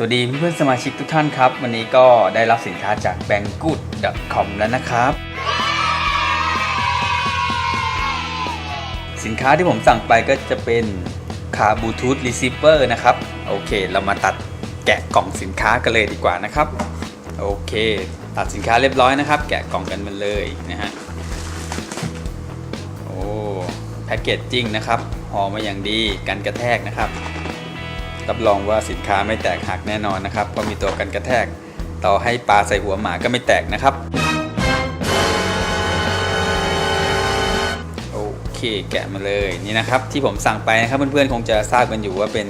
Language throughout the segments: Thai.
สวัสดีเพื่อนสมาชิกทุกท่านครับ วันนี้ก็ได้รับสินค้าจาก b a n g o o d c o m แล้วนะครับ สินค้าที่ผมสั่งไปก็จะเป็นคาบลูทูธรีเซิเวอร์นะครับ โอเค เรามาตัดแกะกล่องสินค้ากันเลยดีกว่านะครับ โอเค ตัดสินค้าเรียบร้อยนะครับ แกะกล่องกันมาเลยนะฮะโอ้แพ็กเกจจริงนะครับห่อมาอย่างดีกันกระแทกนะครับ รับรองว่าสินค้าไม่แตกหักแน่นอนนะครับ เพราะมีตัวกันกระแทก ต่อให้ปลาใส่หัวหมาก็ไม่แตกนะครับ โอเคแกะมาเลยนี่นะครับ ที่ผมสั่งไปนะครับเพื่อนๆ คงจะทราบกันอยู่ว่าเป็น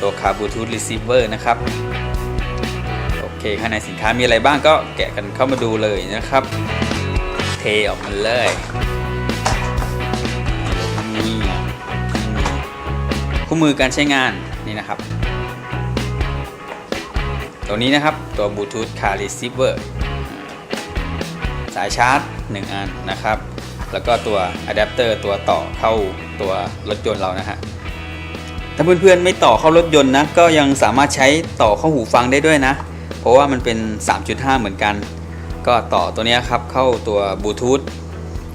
ตัวคาบลูทูธรีเซิเวอร์นะครับ โอเคข้างในสินค้ามีอะไรบ้างก็แกะกันเข้ามาดูเลยนะครับ เทออกมาเลยนี่คู่มือการใช้งานนี่นะครับ ตัวนี้นะครับตัวบลูทูธคาร์รีเซิเวอร์สายชาร์จ 1 อันนะครับ แล้วก็ตัวอะแดปเตอร์ตัวต่อเข้าตัวรถยนต์เรานะฮะถ้าเพื่อนๆไม่ต่อเข้ารถยนต์นะก็ยังสามารถใช้ต่อเข้าหูฟังได้ด้วยนะ เพราะว่ามันเป็น 3.5 เหมือนกัน ก็ต่อตัวนี้ครับเข้าตัวบลูทูธ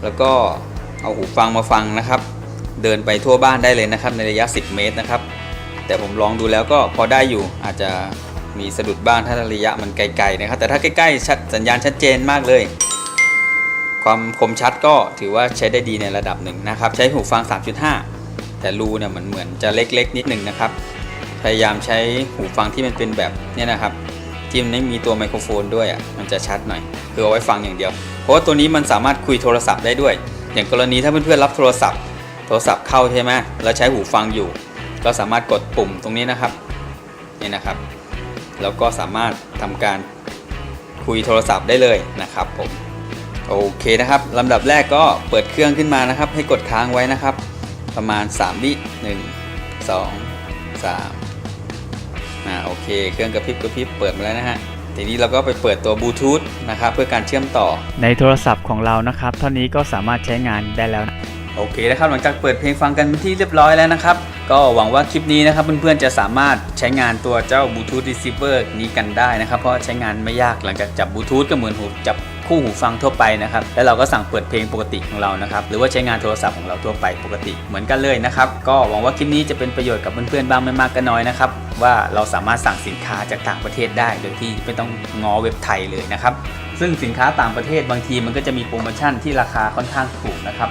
แล้วก็เอาหูฟังมาฟังนะครับ เดินไปทั่วบ้านได้เลยนะครับในระยะ 10 เมตรนะครับ แต่ผมลองดูแล้วก็พอได้อยู่อาจจะ มีสะดุดบ้างถ้าระยะมันไกลๆนะครับ แต่ถ้าใกล้ๆชัดสัญญาณชัดเจนมากเลย ความคมชัดก็ถือว่าใช้ได้ดีในระดับหนึ่งนะครับ ใช้หูฟัง 3.5 แต่รูเนี่ยมันเหมือนจะเล็กๆ นิดหนึ่งนะครับ พยายามใช้หูฟังที่มันเป็นแบบนี้นะครับที่มันไม่มีตัวไมโครโฟนด้วยอะมันจะชัดหน่อยคือเอาไว้ฟังอย่างเดียว เพราะว่าตัวนี้มันสามารถคุยโทรศัพท์ได้ด้วย อย่างกรณีถ้าเพื่อนๆรับโทรศัพท์ โทรศัพท์เข้าใช่ไหมแล้วใช้หูฟังอยู่ ก็สามารถกดปุ่มตรงนี้นะครับนี่นะครับ แล้วก็สามารถทำการคุยโทรศัพท์ได้เลยนะครับผมโอเคนะครับลำดับแรกก็เปิดเครื่องขึ้นมานะครับ ให้กดค้างไว้นะครับ ประมาณ 3 วิ1 2 3อ่าโอเค เครื่องกระพริบกระพริบเปิดมาแล้วนะฮะทีนี้เราก็ไปเปิดตัวบลูทูธนะครับเพื่อการเชื่อมต่อในโทรศัพท์ของเรานะครับ เท่านี้ก็สามารถใช้งานได้แล้วนะ โอเคนะครับหลังจากเปิดเพลงฟังกันที่เรียบร้อยแล้วนะครับ ก็หวังว่าคลิปนี้นะครับเพื่อนๆจะสามารถใช้งานตัวเจ้าบลูทูธรีเซิเวอร์นี้กันได้นะครับเพราะใช้งานไม่ยากหลังจากจับบลูทูธก็เหมือนหูจับคู่หูฟังทั่วไปนะครับ แล้วเราก็สั่งเปิดเพลงปกติของเรานะครับ หรือว่าใช้งานโทรศัพท์ของเราทั่วไปปกติเหมือนกันเลยนะครับ ก็หวังว่าคลิปนี้จะเป็นประโยชน์กับเพื่อนๆบ้างไม่มากก็น้อยนะครับ ว่าเราสามารถสั่งสินค้าจากต่างประเทศได้ โดยที่ไม่ต้องงอเว็บไทยเลยนะครับ ซึ่งสินค้าต่างประเทศบางทีมันก็จะมีโปรโมชั่นที่ราคาค่อนข้างถูกนะครับ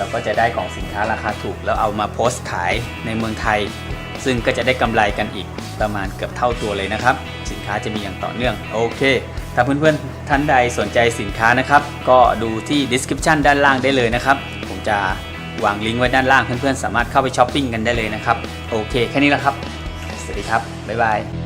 เราก็จะได้ของสินค้าราคาถูก แล้วเอามาโพสต์ขายในเมืองไทย ซึ่งก็จะได้กำไรกันอีกประมาณเกือบเท่าตัวเลยนะครับ สินค้าจะมีอย่างต่อเนื่องโอเค ถ้าเพื่อนๆท่านใดสนใจสินค้านะครับ ก็ดูที่ description ด้านล่างได้เลยนะครับ ผมจะวางลิงก์ไว้ด้านล่างเพื่อนๆสามารถเข้าไปช้อปปิ้งกันได้เลยนะครับ โอเค แค่นี้แหละครับ สวัสดีครับ บ๊ายบาย